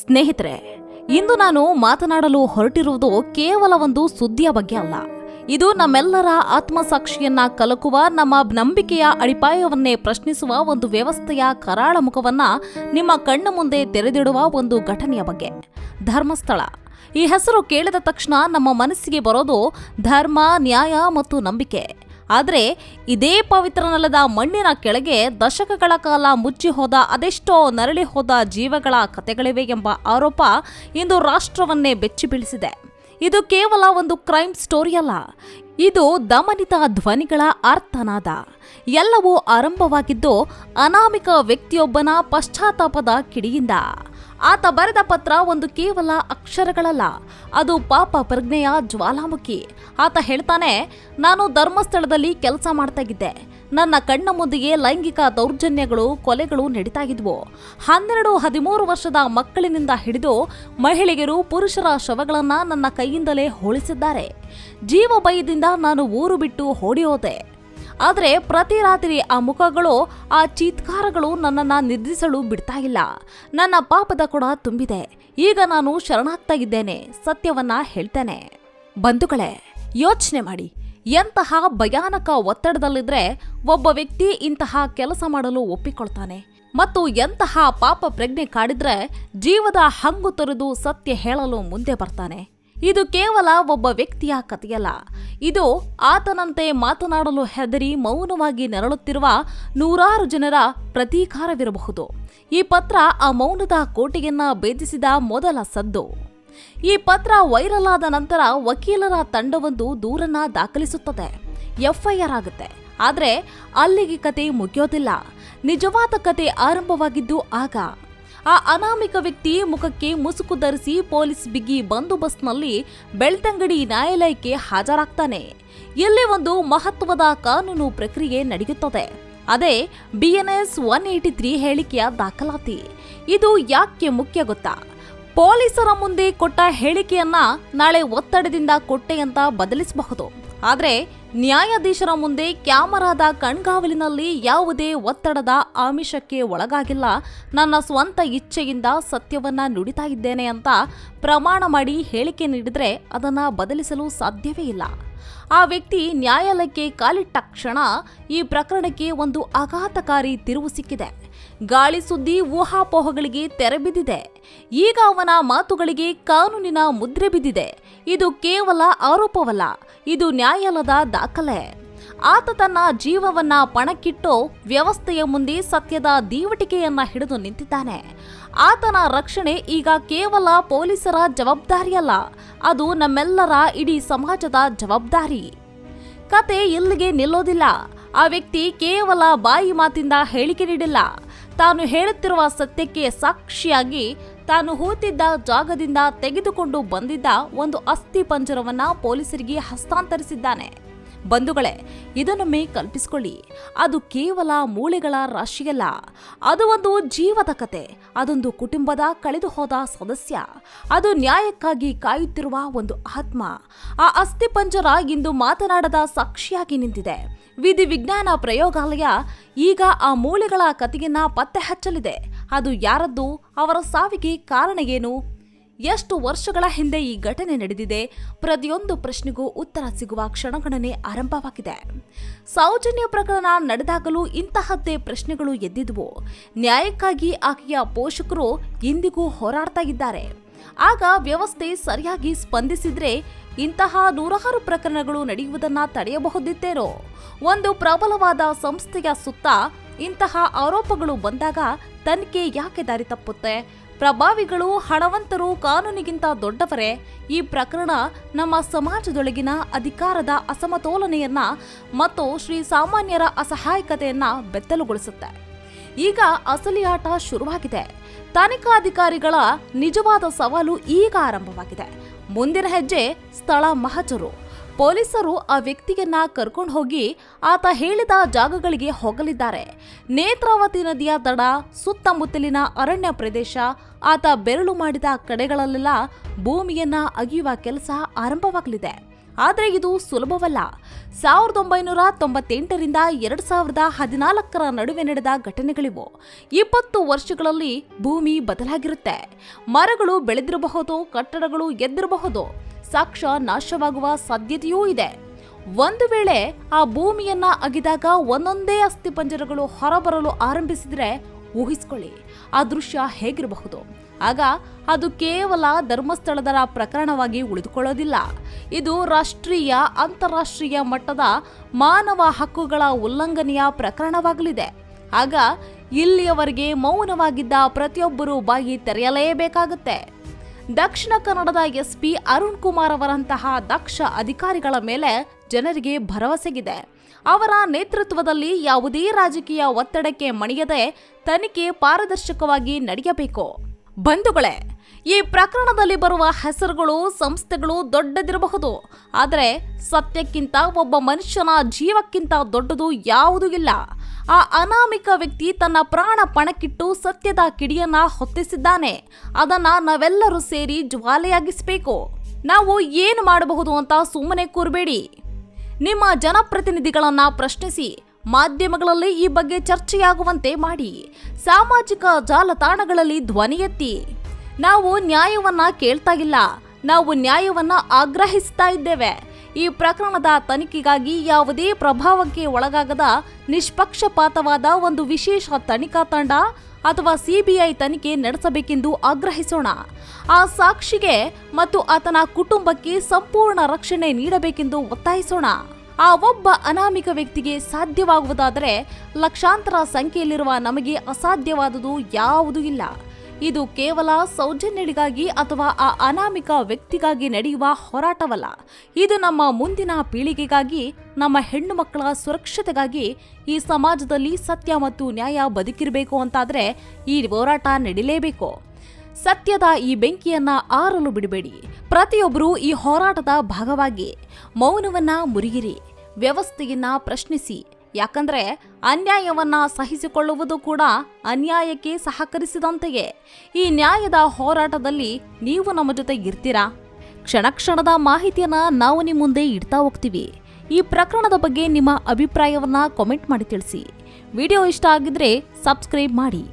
ಸ್ನೇಹಿತರೆ, ಇಂದು ನಾನು ಮಾತನಾಡಲು ಹೊರಟಿರುವುದು ಕೇವಲ ಒಂದು ಸುದ್ದಿಯ ಬಗ್ಗೆ ಅಲ್ಲ. ಇದು ನಮ್ಮೆಲ್ಲರ ಆತ್ಮಸಾಕ್ಷಿಯನ್ನ ಕಲಕುವ, ನಮ್ಮ ನಂಬಿಕೆಯ ಅಡಿಪಾಯವನ್ನೇ ಪ್ರಶ್ನಿಸುವ ಒಂದು ವ್ಯವಸ್ಥೆಯ ಕರಾಳ ಮುಖವನ್ನ ನಿಮ್ಮ ಕಣ್ಣ ಮುಂದೆ ತೆರೆದಿಡುವ ಒಂದು ಘಟನೆಯ ಬಗ್ಗೆ. ಧರ್ಮಸ್ಥಳ. ಈ ಹೆಸರು ಕೇಳಿದ ತಕ್ಷಣ ನಮ್ಮ ಮನಸ್ಸಿಗೆ ಬರೋದು ಧರ್ಮ, ನ್ಯಾಯ ಮತ್ತು ನಂಬಿಕೆ. ಆದರೆ ಇದೇ ಪವಿತ್ರ ನೆಲದ ಮಣ್ಣಿನ ಕೆಳಗೆ ದಶಕಗಳ ಕಾಲ ಮುಚ್ಚಿ ಹೋದ ಅದೆಷ್ಟೋ ನರಳಿ ಹೋದ ಜೀವಗಳ ಕಥೆಗಳಿವೆ ಎಂಬ ಆರೋಪ ಇಂದು ರಾಷ್ಟ್ರವನ್ನೇ ಬೆಚ್ಚಿ ಬೀಳಿಸಿದೆ. ಇದು ಕೇವಲ ಒಂದು ಕ್ರೈಮ್ ಸ್ಟೋರಿ ಅಲ್ಲ, ಇದು ದಮನಿತ ಧ್ವನಿಗಳ ಅರ್ಥನಾದ ಎಲ್ಲವೂ ಆರಂಭವಾಗಿದ್ದು ಅನಾಮಿಕ ವ್ಯಕ್ತಿಯೊಬ್ಬನ ಪಶ್ಚಾತ್ತಾಪದ ಕಿಡಿಯಿಂದ. ಆತ ಬರೆದ ಪತ್ರ ಒಂದು ಕೇವಲ ಅಕ್ಷರಗಳಲ್ಲ, ಅದು ಪಾಪ ಪ್ರಜ್ಞೆಯ ಜ್ವಾಲಾಮುಖಿ. ಆತ ಹೇಳ್ತಾನೆ, ನಾನು ಧರ್ಮಸ್ಥಳದಲ್ಲಿ ಕೆಲಸ ಮಾಡ್ತಾಗಿದ್ದೆ ನನ್ನ ಕಣ್ಣ ಮುಂದೆಯೇ ಲೈಂಗಿಕ ದೌರ್ಜನ್ಯಗಳು, ಕೊಲೆಗಳು ನಡೀತಾ ಇದ್ವು. ಹನ್ನೆರಡು, ಹದಿಮೂರು ವರ್ಷದ ಮಕ್ಕಳಿನಿಂದ ಹಿಡಿದು ಮಹಿಳೆಯರು ಪುರುಷರ ಶವಗಳನ್ನು ನನ್ನ ಕೈಯಿಂದಲೇ ಹೋಳಿಸಿದ್ದಾರೆ ಜೀವ ಭಯದಿಂದ ನಾನು ಊರು ಬಿಟ್ಟು ಓಡಿ ಹೋದೆ. ಆದರೆ ಪ್ರತಿ ರಾತ್ರಿ ಆ ಮುಖಗಳು, ಆ ಚೀತ್ಕಾರಗಳು ನನ್ನನ್ನು ನಿದ್ರಿಸಲು ಬಿಡ್ತಾ ಇಲ್ಲ. ನನ್ನ ಪಾಪದ ಕೊಡ ತುಂಬಿದೆ. ಈಗ ನಾನು ಶರಣಾಗ್ತಾ ಇದ್ದೇನೆ, ಸತ್ಯವನ್ನ ಹೇಳ್ತೇನೆ. ಬಂಧುಗಳೇ, ಯೋಚನೆ ಮಾಡಿ. ಎಂತಹ ಭಯಾನಕ ಒತ್ತಡದಲ್ಲಿದ್ರೆ ಒಬ್ಬ ವ್ಯಕ್ತಿ ಇಂತಹ ಕೆಲಸ ಮಾಡಲು ಒಪ್ಪಿಕೊಳ್ತಾನೆ. ಮತ್ತು ಎಂತಹ ಪಾಪ ಪ್ರಜ್ಞೆ ಕಾಡಿದ್ರೆ ಜೀವದ ಹಂಗು ತೊರೆದು ಸತ್ಯ ಹೇಳಲು ಮುಂದೆ ಬರ್ತಾನೆ. ಇದು ಕೇವಲ ಒಬ್ಬ ವ್ಯಕ್ತಿಯ ಕಥೆಯಲ್ಲ. ಇದು ಆತನಂತೆ ಮಾತನಾಡಲು ಹೆದರಿ ಮೌನವಾಗಿ ನೆರಳುತ್ತಿರುವ ನೂರಾರು ಜನರ ಪ್ರತೀಕಾರವಿರಬಹುದು. ಈ ಪತ್ರ ಆ ಮೌನದ ಕೋಟೆಯನ್ನ ಭೇದಿಸಿದ ಮೊದಲ ಸದ್ದು. ಈ ಪತ್ರ ವೈರಲ್ ಆದ ನಂತರ ವಕೀಲರ ತಂಡವೊಂದು ದೂರನ್ನ ದಾಖಲಿಸುತ್ತದೆ. ಎಫ್ಐಆರ್ ಆಗುತ್ತೆ. ಆದರೆ ಅಲ್ಲಿಗೆ ಕತೆ ಮುಗಿಯೋದಿಲ್ಲ. ನಿಜವಾದ ಕತೆ ಆರಂಭವಾಗಿದ್ದು ಆಗ. ಆ ಅನಾಮಿಕ ವ್ಯಕ್ತಿ ಮುಖಕ್ಕೆ ಮುಸುಕು ಧರಿಸಿ ಪೊಲೀಸ್ ಬಿಗಿ ಬಂದೋಬಸ್ತ್ನಲ್ಲಿ ಬೆಳ್ತಂಗಡಿ ನ್ಯಾಯಾಲಯಕ್ಕೆ ಹಾಜರಾಗ್ತಾನೆ. ಇಲ್ಲಿ ಒಂದು ಮಹತ್ವದ ಕಾನೂನು ಪ್ರಕ್ರಿಯೆ ನಡೆಯುತ್ತದೆ. ಅದೇ ಬಿಎನ್ಎಸ್ ಒನ್ ಏಯ್ಟಿ ತ್ರೀ ಹೇಳಿಕೆಯ ದಾಖಲಾತಿ. ಇದು ಯಾಕೆ ಮುಖ್ಯ ಗೊತ್ತಾ? ಪೊಲೀಸರ ಮುಂದೆ ಕೊಟ್ಟ ಹೇಳಿಕೆಯನ್ನ ನಾಳೆ ಒತ್ತಡದಿಂದ ಕೊಟ್ಟೆ ಅಂತ ಬದಲಿಸಬಹುದು. ಆದ್ರೆ ನ್ಯಾಯಾಧೀಶರ ಮುಂದೆ ಕ್ಯಾಮರಾದ ಕಣ್ಗಾವಲಿನಲ್ಲಿ ಯಾವುದೇ ಒತ್ತಡದ ಆಮಿಷಕ್ಕೆ ಒಳಗಾಗಿಲ್ಲ. ನನ್ನ ಸ್ವಂತ ಇಚ್ಛೆಯಿಂದ ಸತ್ಯವನ್ನ ನುಡಿತಾ ಇದ್ದೇನೆ ಅಂತ ಪ್ರಮಾಣ ಮಾಡಿ ಹೇಳಿಕೆ ನೀಡಿದರೆ ಅದನ್ನು ಬದಲಿಸಲು ಸಾಧ್ಯವೇ ಇಲ್ಲ. ಆ ವ್ಯಕ್ತಿ ನ್ಯಾಯಾಲಯಕ್ಕೆ ಕಾಲಿಟ್ಟ ಕ್ಷಣ ಈ ಪ್ರಕರಣಕ್ಕೆ ಒಂದು ಆಘಾತಕಾರಿ ತಿರುವು ಸಿಕ್ಕಿದೆ. ಗಾಳಿ ಸುದ್ದಿ ಊಹಾಪೋಹಗಳಿಗೆ ತೆರೆ ಬಿದ್ದಿದೆ. ಈಗ ಅವನ ಮಾತುಗಳಿಗೆ ಕಾನೂನಿನ ಮುದ್ರೆ ಬಿದ್ದಿದೆ. ಇದು ಕೇವಲ ಆರೋಪವಲ್ಲ, ಇದು ನ್ಯಾಯಾಲಯದ ದಾಖಲೆ. ಆತ ತನ್ನ ಜೀವವನ್ನ ಪಣಕ್ಕಿಟ್ಟು ವ್ಯವಸ್ಥೆಯ ಮುಂದೆ ಸತ್ಯದ ದೀವಟಿಕೆಯನ್ನ ಹಿಡಿದು ನಿಂತಿದ್ದಾನೆ. ಆತನ ರಕ್ಷಣೆ ಈಗ ಕೇವಲ ಪೊಲೀಸರ ಜವಾಬ್ದಾರಿಯಲ್ಲ, ಅದು ನಮ್ಮೆಲ್ಲರ ಇಡೀ ಸಮಾಜದ ಜವಾಬ್ದಾರಿ. ಕತೆ ಇಲ್ಲಿಗೆ ನಿಲ್ಲೋದಿಲ್ಲ. ಆ ವ್ಯಕ್ತಿ ಕೇವಲ ಬಾಯಿ ಮಾತಿಂದ ಹೇಳಿಕೆ ನೀಡಿಲ್ಲ. ತಾನು ಹೇಳುತ್ತಿರುವ ಸತ್ಯಕ್ಕೆ ಸಾಕ್ಷಿಯಾಗಿ ತಾನು ಹೂತಿದ್ದ ಜಾಗದಿಂದ ತೆಗೆದುಕೊಂಡು ಬಂದಿದ್ದ ಒಂದು ಅಸ್ಥಿ ಪಂಜರವನ್ನ ಪೊಲೀಸರಿಗೆ ಹಸ್ತಾಂತರಿಸಿದ್ದಾನೆ. ಬಂಧುಗಳೇ ಇದನ್ನೊಮ್ಮೆ ಕಲ್ಪಿಸಿಕೊಳ್ಳಿ. ಅದು ಕೇವಲ ಮೂಳೆಗಳ ರಾಶಿಯಲ್ಲ. ಅದು ಒಂದು ಜೀವದ ಕತೆ. ಅದೊಂದು ಕುಟುಂಬದ ಕಳೆದು ಹೋದ ಸದಸ್ಯ. ಅದು ನ್ಯಾಯಕ್ಕಾಗಿ ಕಾಯುತ್ತಿರುವ ಒಂದು ಆತ್ಮ. ಆ ಅಸ್ಥಿಪಂಜರ ಇಂದು ಮಾತನಾಡದ ಸಾಕ್ಷಿಯಾಗಿ ನಿಂತಿದೆ. ವಿಧಿ ವಿಜ್ಞಾನ ಪ್ರಯೋಗಾಲಯ ಈಗ ಆ ಮೂಳೆಗಳ ಕತೆಯನ್ನ ಪತ್ತೆ ಹಚ್ಚಲಿದೆ. ಅದು ಯಾರದ್ದು? ಅವರ ಸಾವಿಗೆ ಕಾರಣ ಏನು? ಎಷ್ಟು ವರ್ಷಗಳ ಹಿಂದೆ ಈ ಘಟನೆ ನಡೆದಿದೆ? ಪ್ರತಿಯೊಂದು ಪ್ರಶ್ನೆಗೂ ಉತ್ತರ ಸಿಗುವ ಕ್ಷಣಗಣನೆ ಆರಂಭವಾಗಿದೆ. ಸೌಜನ್ಯ ಪ್ರಕರಣ ನಡೆದಾಗಲೂ ಇಂತಹದ್ದೇ ಪ್ರಶ್ನೆಗಳು ಎದ್ದಿದ್ವು. ನ್ಯಾಯಕ್ಕಾಗಿ ಆಕೆಯ ಪೋಷಕರು ಇಂದಿಗೂ ಹೋರಾಡ್ತಾ ಇದ್ದಾರೆ. ಆಗ ವ್ಯವಸ್ಥೆ ಸರಿಯಾಗಿ ಸ್ಪಂದಿಸಿದ್ರೆ ಇಂತಹ ನೂರಾರು ಪ್ರಕರಣಗಳು ನಡೆಯುವುದನ್ನ ತಡೆಯಬಹುದಿತ್ತೇನೋ? ಒಂದು ಪ್ರಬಲವಾದ ಸಂಸ್ಥೆಯ ಸುತ್ತ ಇಂತಹ ಆರೋಪಗಳು ಬಂದಾಗ ತನಿಖೆ ಯಾಕೆ ದಾರಿ ತಪ್ಪುತ್ತೆ? ಪ್ರಭಾವಿಗಳು ಹಣವಂತರು ಕಾನೂನಿಗಿಂತ ದೊಡ್ಡವರೇ, ಈ ಪ್ರಕರಣ ನಮ್ಮ ಸಮಾಜದೊಳಗಿನ ಅಧಿಕಾರದ ಅಸಮತೋಲನೆಯನ್ನ ಮತ್ತು ಶ್ರೀ ಸಾಮಾನ್ಯರ ಅಸಹಾಯಕತೆಯನ್ನ ಬೆತ್ತಲುಗೊಳಿಸುತ್ತೆ. ಈಗ ಅಸಲಿ ಆಟ ಶುರುವಾಗಿದೆ. ತನಿಖಾಧಿಕಾರಿಗಳ ನಿಜವಾದ ಸವಾಲು ಈಗ ಆರಂಭವಾಗಿದೆ. ಮುಂದಿನ ಹೆಜ್ಜೆ ಸ್ಥಳ ಮಹಜರು. ಪೊಲೀಸರು ಆ ವ್ಯಕ್ತಿಯನ್ನ ಕರ್ಕೊಂಡು ಹೋಗಿ ಆತ ಹೇಳಿದ ಜಾಗಗಳಿಗೆ ಹೋಗಲಿದ್ದಾರೆ. ನೇತ್ರಾವತಿ ನದಿಯ ದಡ ಸುತ್ತಮುತ್ತಲಿನ ಅರಣ್ಯ ಪ್ರದೇಶ, ಆತ ಬೆರಳು ಮಾಡಿದ ಕಡೆಗಳಲ್ಲೆಲ್ಲ ಭೂಮಿಯನ್ನ ಅಗಿಯುವ ಕೆಲಸ ಆರಂಭವಾಗಲಿದೆ. ಆದರೆ ಇದು ಸುಲಭವಲ್ಲ. ಸಾವಿರದ ಒಂಬೈನೂರ ತೊಂಬತ್ತೆಂಟರಿಂದ ಎರಡು ಸಾವಿರದ ಹದಿನಾಲ್ಕರ ನಡುವೆ ನಡೆದ ಘಟನೆಗಳಿವು. ಇಪ್ಪತ್ತು ವರ್ಷಗಳಲ್ಲಿ ಭೂಮಿ ಬದಲಾಗಿರುತ್ತೆ. ಮರಗಳು ಬೆಳೆದಿರಬಹುದು, ಕಟ್ಟಡಗಳು ಎದ್ದಿರಬಹುದು. ಸಾಕ್ಷ್ಯ ನಾಶವಾಗುವ ಸಾಧ್ಯತೆಯೂ ಇದೆ. ಒಂದು ವೇಳೆ ಆ ಭೂಮಿಯನ್ನ ಅಗಿದಾಗ ಒಂದೊಂದೇ ಅಸ್ಥಿಪಂಜರಗಳು ಹೊರಬರಲು ಆರಂಭಿಸಿದ್ರೆ ಊಹಿಸ್ಕೊಳ್ಳಿ, ಆ ದೃಶ್ಯ ಹೇಗಿರಬಹುದು? ಆಗ ಅದು ಕೇವಲ ಧರ್ಮಸ್ಥಳದ ಪ್ರಕರಣವಾಗಿ ಉಳಿದುಕೊಳ್ಳೋದಿಲ್ಲ. ಇದು ರಾಷ್ಟ್ರೀಯ, ಅಂತಾರಾಷ್ಟ್ರೀಯ ಮಟ್ಟದ ಮಾನವ ಹಕ್ಕುಗಳ ಉಲ್ಲಂಘನೆಯ ಪ್ರಕರಣವಾಗಲಿದೆ. ಆಗ ಇಲ್ಲಿಯವರೆಗೆ ಮೌನವಾಗಿದ್ದ ಪ್ರತಿಯೊಬ್ಬರೂ ಬಾಯಿ ತೆರೆಯಲೇಬೇಕಾಗುತ್ತೆ. ದಕ್ಷಿಣ ಕನ್ನಡದ ಎಸ್ಪಿ ಅರುಣ್ ಕುಮಾರ್ ಅವರಂತಹ ದಕ್ಷ ಅಧಿಕಾರಿಗಳ ಮೇಲೆ ಜನರಿಗೆ ಭರವಸೆಗಿದೆ ಅವರ ನೇತೃತ್ವದಲ್ಲಿ ಯಾವುದೇ ರಾಜಕೀಯ ಒತ್ತಡಕ್ಕೆ ಮಣಿಯದೆ ತನಿಖೆ ಪಾರದರ್ಶಕವಾಗಿ ನಡೆಯಬೇಕು. ಬಂಧುಗಳೇ, ಈ ಪ್ರಕರಣದಲ್ಲಿ ಬರುವ ಹೆಸರುಗಳು, ಸಂಸ್ಥೆಗಳು ದೊಡ್ಡದಿರಬಹುದು. ಆದರೆ ಸತ್ಯಕ್ಕಿಂತ ಒಬ್ಬ ಮನುಷ್ಯನ ಜೀವಕ್ಕಿಂತ ದೊಡ್ಡದು ಯಾವುದೂ ಇಲ್ಲ. ಆ ಅನಾಮಿಕ ವ್ಯಕ್ತಿ ತನ್ನ ಪ್ರಾಣ ಪಣಕ್ಕಿಟ್ಟು ಸತ್ಯದ ಕಿಡಿಯನ್ನ ಹೊತ್ತಿಸಿದ್ದಾನೆ. ಅದನ್ನ ನಾವೆಲ್ಲರೂ ಸೇರಿ ಜ್ವಾಲೆಯಾಗಿಸಬೇಕು. ನಾವು ಏನು ಮಾಡಬಹುದು ಅಂತ ಸುಮ್ಮನೆ ಕೂರಬೇಡಿ. ನಿಮ್ಮ ಜನಪ್ರತಿನಿಧಿಗಳನ್ನ ಪ್ರಶ್ನಿಸಿ, ಮಾಧ್ಯಮಗಳಲ್ಲಿ ಈ ಬಗ್ಗೆ ಚರ್ಚೆಯಾಗುವಂತೆ ಮಾಡಿ. ಸಾಮಾಜಿಕ ಜಾಲತಾಣಗಳಲ್ಲಿ ಧ್ವನಿ ಎತ್ತಿ. ನಾವು ನ್ಯಾಯವನ್ನ ಕೇಳ್ತಾ ಇಲ್ಲ. ನಾವು ನ್ಯಾಯವನ್ನ ಆಗ್ರಹಿಸ್ತಾ ಇದ್ದೇವೆ. ಈ ಪ್ರಕರಣದ ತನಿಖೆಗಾಗಿ ಯಾವುದೇ ಪ್ರಭಾವಕ್ಕೆ ಒಳಗಾಗದ ನಿಷ್ಪಕ್ಷಪಾತವಾದ ಒಂದು ವಿಶೇಷ ತನಿಖಾ ತಂಡ ಅಥವಾ ಸಿಬಿಐ ತನಿಖೆ ನಡೆಸಬೇಕೆಂದು ಆಗ್ರಹಿಸೋಣ. ಆ ಸಾಕ್ಷಿಗೆ ಮತ್ತು ಆತನ ಕುಟುಂಬಕ್ಕೆ ಸಂಪೂರ್ಣ ರಕ್ಷಣೆ ನೀಡಬೇಕೆಂದು ಒತ್ತಾಯಿಸೋಣ. ಆ ಒಬ್ಬ ಅನಾಮಿಕ ವ್ಯಕ್ತಿಗೆ ಸಾಧ್ಯವಾಗುವುದಾದರೆ ಲಕ್ಷಾಂತರ ಸಂಖ್ಯೆಯಲ್ಲಿರುವ ನಮಗೆ ಅಸಾಧ್ಯವಾದುದು ಯಾವುದೂ ಇಲ್ಲ. ಇದು ಕೇವಲ ಸೌಜನ್ಯಗಳಿಗಾಗಿ ಅಥವಾ ಆ ಅನಾಮಿಕ ವ್ಯಕ್ತಿಗಾಗಿ ನಡೆಯುವ ಹೋರಾಟವಲ್ಲ. ಇದು ನಮ್ಮ ಮುಂದಿನ ಪೀಳಿಗೆಗಾಗಿ, ನಮ್ಮ ಹೆಣ್ಣು ಮಕ್ಕಳ ಸುರಕ್ಷತೆಗಾಗಿ ಈ ಸಮಾಜದಲ್ಲಿ ಸತ್ಯ ಮತ್ತು ನ್ಯಾಯ ಬದುಕಿರಬೇಕು ಅಂತಾದರೆ ಈ ಹೋರಾಟ ನಡೀಲೇಬೇಕು. ಸತ್ಯದ ಈ ಬೆಂಕಿಯನ್ನ ಆರಲು ಬಿಡಬೇಡಿ. ಪ್ರತಿಯೊಬ್ಬರೂ ಈ ಹೋರಾಟದ ಭಾಗವಾಗಿ ಮೌನವನ್ನ ಮುರಿಗಿರಿ ವ್ಯವಸ್ಥೆಯನ್ನ ಪ್ರಶ್ನಿಸಿ. ಯಾಕಂದ್ರೆ ಅನ್ಯಾಯವನ್ನು ಸಹಿಸಿಕೊಳ್ಳುವುದು ಕೂಡ ಅನ್ಯಾಯಕ್ಕೆ ಸಹಕರಿಸಿದಂತೆಯೇ. ಈ ನ್ಯಾಯದ ಹೋರಾಟದಲ್ಲಿ ನೀವು ನಮ್ಮ ಜೊತೆ ಇರ್ತೀರಾ? ಕ್ಷಣ ಕ್ಷಣದ ಮಾಹಿತಿಯನ್ನು ನಾವು ನಿಮ್ಮ ಮುಂದೆ ಇಡ್ತಾ ಹೋಗ್ತೀವಿ. ಈ ಪ್ರಕರಣದ ಬಗ್ಗೆ ನಿಮ್ಮ ಅಭಿಪ್ರಾಯವನ್ನು ಕಾಮೆಂಟ್ ಮಾಡಿ ತಿಳಿಸಿ. ವಿಡಿಯೋ ಇಷ್ಟ ಆಗಿದ್ರೆ ಸಬ್ಸ್ಕ್ರೈಬ್ ಮಾಡಿ.